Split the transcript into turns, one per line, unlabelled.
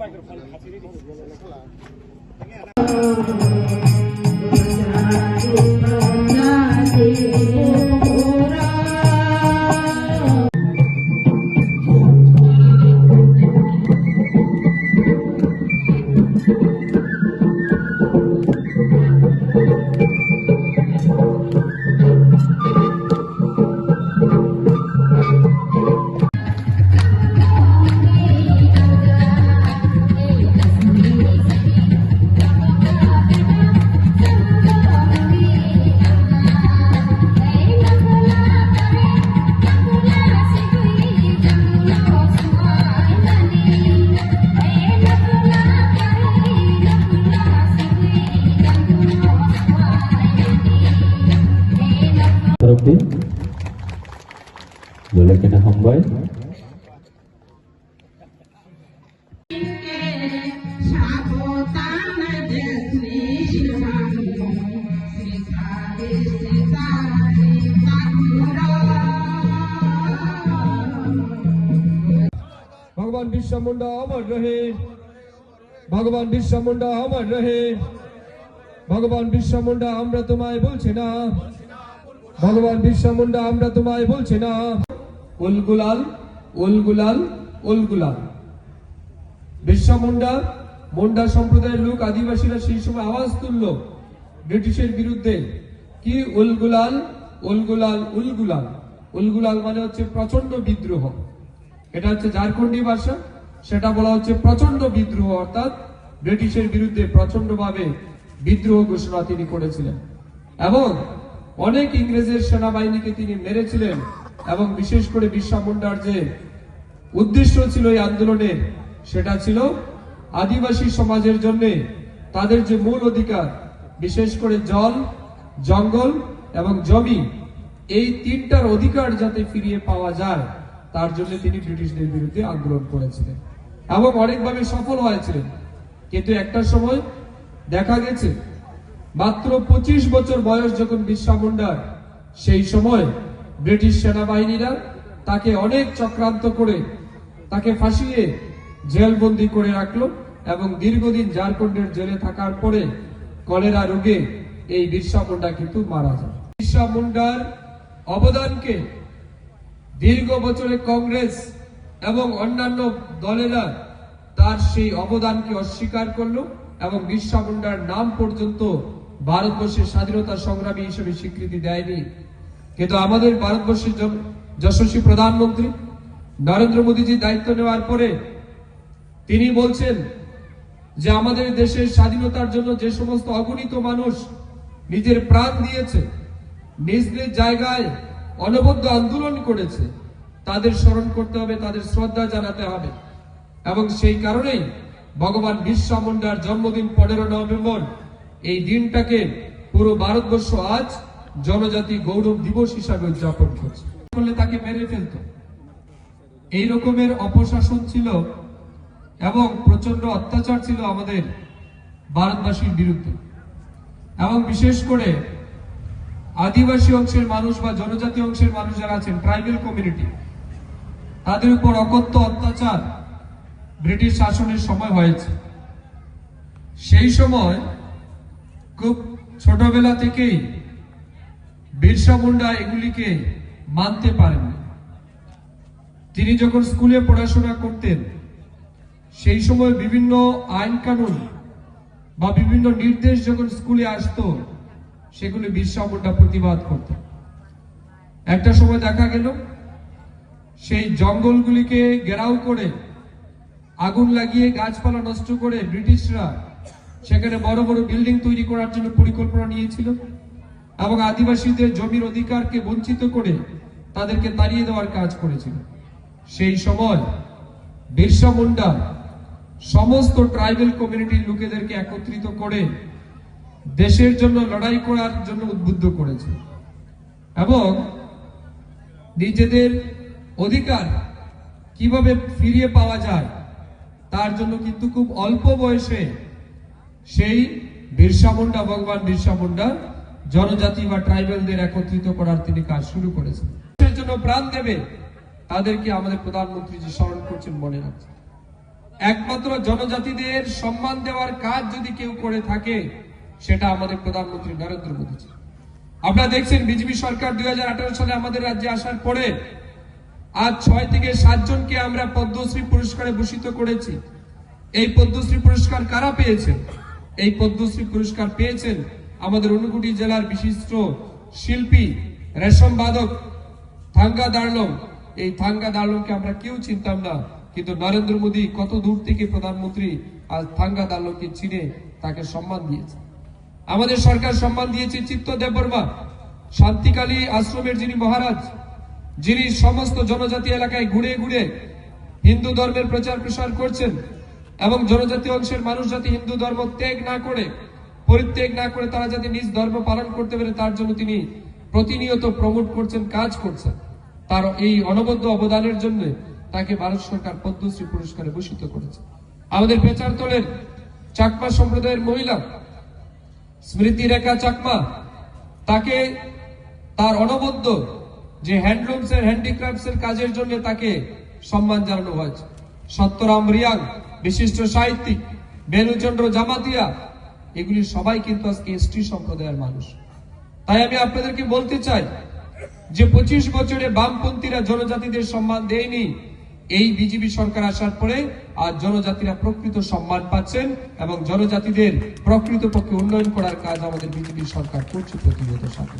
Thank you. মোবারক বলে
কেনা হম্বায় ভগবান বিশ্ব মুন্ডা অমর রহে। ভগবান বিশ্ব মুন্ডা অমর রহে। ভগবান বিশ্ব মুন্ডা, আমরা তোমায় বলছি না। ভগবান বিরসা মুন্ডা, আমরা তোমায় বলছি না। উলগুলাল উলগুলাল উলগুলাল বিরসা মুন্ডা মুন্ডা সম্প্রদায়ের লোক, আদিবাসীরা সেই সময় আওয়াজ তুলল ব্রিটিশের বিরুদ্ধে। কি উলগুলাল উলগুলাল উলগুলাল উলগুলাল মানে হচ্ছে প্রচণ্ড বিদ্রোহ। এটা হচ্ছে ঝাড়খণ্ডী ভাষা, সেটা বলা হচ্ছে প্রচণ্ড বিদ্রোহ, অর্থাৎ ব্রিটিশের বিরুদ্ধে প্রচণ্ড ভাবে বিদ্রোহ ঘোষণা তিনি করেছিলেন। এবং অনেক ইংরেজের সেনাবাহিনীকে তিনি মেরেছিলেন এবং বিশেষ করে বিরসা মুন্ডার যে উদ্দেশ্য ছিল এই আন্দোলনের সেটা ছিল আদিবাসী সমাজের জন্য তাদের যে মূল অধিকার, বিশেষ করে জল, জঙ্গল এবং জমি, এই তিনটার অধিকার যাতে ফিরিয়ে পাওয়া যায়, তার জন্য তিনি ব্রিটিশদের বিরুদ্ধে আন্দোলন করেছিলেন এবং অনেকভাবে সফল হয়েছিলেন। কিন্তু একটা সময় দেখা গেছে মাত্র পঁচিশ বছর বয়স যখন বিরসা মুন্ডার, সেই সময় ব্রিটিশ সেনাবাহিনীরা তাকে অনেক চক্রান্ত করে তাকে ফাঁসিয়ে জেলবন্দি করে রাখল এবং দীর্ঘদিন ঝাড়খণ্ডের জেলে থাকার পরে কলেরা রোগে এই বিরসা মুন্ডা কিন্তু মারা যায়। বিরসা মুন্ডার অবদানকে দীর্ঘ বছরে কংগ্রেস এবং অন্যান্য দলেরা তার সেই অবদানকে অস্বীকার করল এবং বিরসা মুন্ডার নাম পর্যন্ত ভারতবর্ষের স্বাধীনতা সংগ্রামী হিসেবে স্বীকৃতি দেয়নি। কিন্তু আমাদের ভারতবর্ষের যশস্বী প্রধানমন্ত্রী নরেন্দ্র মোদীজি দায়িত্ব নেওয়ার পরে তিনি বলছেন যে আমাদের দেশের স্বাধীনতার জন্য যে সমস্ত অগণিত মানুষ নিজের প্রাণ দিয়েছে, নিজ নিজ জায়গায় অনবদ্য আন্দোলন করেছে, তাদের স্মরণ করতে হবে, তাদের শ্রদ্ধা জানাতে হবে। এবং সেই কারণেই ভগবান বিরসা মুন্ডার জন্মদিন পনেরো নভেম্বর এই দিনটাকে পুরো ভারতবর্ষ আজ জনজাতি গৌরব দিবস হিসাবে উদযাপন করছে। করলে তাকে মেরে ফেলতো। এই রকমের অপশাসন ছিল এবং প্রচণ্ড অত্যাচার ছিল আমাদের ভারতবাসীর বিরুদ্ধে। এবং বিশেষ করে আদিবাসী অংশের মানুষ বা জনজাতি অংশের মানুষ যারা আছেন ট্রাইবেল কমিউনিটি তাদের উপর অকথ্য অত্যাচার ব্রিটিশ শাসনের সময় হয়েছে। সেই সময় খুব ছোটবেলা থেকেই বিরসা মুন্ডা এগুলিকে মানতে পারেন তিনি যখন স্কুলে পড়াশোনা করতেন, সেই সময় বিভিন্ন আইন কানুন বা বিভিন্ন নির্দেশ যখন স্কুলে আসতো, সেগুলি বিরসা মুন্ডা প্রতিবাদ করত একটা সময় দেখা গেল, সেই জঙ্গলগুলিকে ঘেরাও করে আগুন লাগিয়ে গাছপালা নষ্ট করে ব্রিটিশরা সেখানে বড় বড় বিল্ডিং তৈরি করার জন্য পরিকল্পনা নিয়েছিল এবং আদিবাসীদের জমির অধিকারকে বঞ্চিত করে তাদেরকে তাড়িয়ে দেওয়ার কাজ করেছিল। সেই সময় বিরসা মুন্ডা সমস্ত ট্রাইবেল কমিউনিটির লোকেদেরকে একত্রিত করে দেশের জন্য লড়াই করার জন্য উদ্বুদ্ধ করেছে এবং নিজেদের অধিকার কীভাবে ফিরিয়ে পাওয়া যায় তার জন্য কিন্তু খুব অল্প বয়সে সেই বিরসা মুন্ডা, ভগবান বিরসা মুন্ডা জনজাতি বা ট্রাইবেলদের একত্রিত করার তিনি কাজ শুরু করেছেন। জন্য প্রাণ দেবে, তাদেরকে আমাদের প্রধানমন্ত্রী যে স্মরণ করছেন মনে রাখছে একমাত্র জনজাতিদের সম্মান দেওয়ার কাজ যদি কেউ করে থাকে, সেটা আমাদের প্রধানমন্ত্রী নরেন্দ্র মোদী আপনারা দেখছেন বিজেপি সরকার দুই হাজার আঠারো সালে আমাদের রাজ্যে আসার পরে আজ ছয় থেকে সাতজনকে আমরা পদ্মশ্রী পুরস্কারে ভূষিত করেছি। এই পদ্মশ্রী পুরস্কার কারা পেয়েছেন? এই পদ্মশ্রী পুরস্কার পেয়েছেন আমাদের অনুগুটি জেলার বিশিষ্ট শিল্পী, রেশম বাদক থাঙ্গা দাঁড়লং এই থাঙ্গা দাঁড়লংকে আমরা কেউ চিনতাম না, কিন্তু নরেন্দ্র মোদী কত দূর থেকে প্রধানমন্ত্রী আজ থাঙ্গা দাঁড়লংকে চিনে তাকে সম্মান দিয়েছে। আমাদের সরকার সম্মান দিয়েছে চিত্ত দেববর্মা শান্তিকালী আশ্রমের যিনি মহারাজ, যিনি সমস্ত জনজাতি এলাকায় ঘুরে ঘুরে হিন্দু ধর্মের প্রচার প্রসার করছেন। এবং জনজাতি অংশের মানুষ যাতে হিন্দু ধর্ম ত্যাগ না করে, পরিত্যাগ না করে, তারা যাতে নিজ ধর্ম পালন করতে পারে, তার জন্য তিনি প্রতিনিয়ত প্রমোট করছেন, কাজ করছেন। তার এই অনবদ্য অবদানের জন্য তাকে ভারত সরকার পদ্মশ্রী পুরস্কারে ভূষিত করেছে। আমাদের পেচারতলের চাকমা সম্প্রদায়ের মহিলা স্মৃতি রেখা চাকমা, তাকে তার অনবদ্য যে হ্যান্ডলুমস এর হ্যান্ডিক্রাফটস এর কাজের জন্য তাকে সম্মান জানানো হয়েছে। সত্যরাম রিয়াং বিশিষ্ট সাহিত্যিক বেনুচন্দ্র জামাতিয়া, এগুলি সবাই কিন্তু আজকে এসটি সম্প্রদায়ের মানুষ। তাই আমি আপনাদেরকে বলতে চাই যে পঁচিশ বছরে বামপন্থীরা জনজাতিদের সম্মান দেয়নি, এই বিজেপি সরকার আসার পরে আর জনজাতিরা প্রকৃত সম্মান পাচ্ছেন এবং জনজাতিদের প্রকৃত পক্ষে উন্নয়ন করার কাজ আমাদের বিজেপি সরকার করছে প্রতিনিয়ত সাথে।